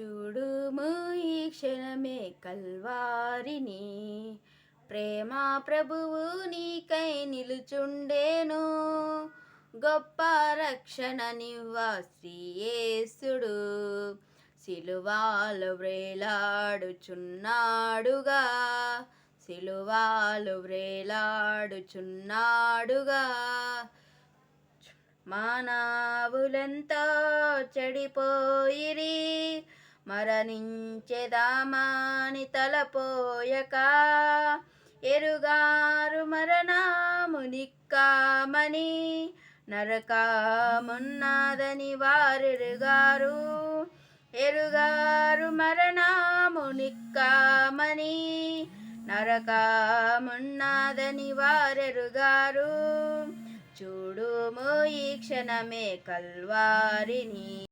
చూడుము ఈ క్షణమే కల్వారిని. ప్రేమ ప్రభువు నీకై నిలుచుండేను. గొప్ప రక్షణ నివ్వా శ్రీయేసుడు. సిలువాలు వ్రేలాడుచున్నాడుగా. సిలువాలు వ్రేలాడుచున్నాడుగా. మానవులంతా చెడిపోయిరి. మరణించెదామాని తలపోయక. ఎరుగారు మరణము నిక్కామని నరకమున్నదని వారెరుగారు. ఎరుగారు మరణము నిక్కామని నరకమున్నదని వారెరుగారు. చూడుము ఈ క్షణమే కల్వారిని.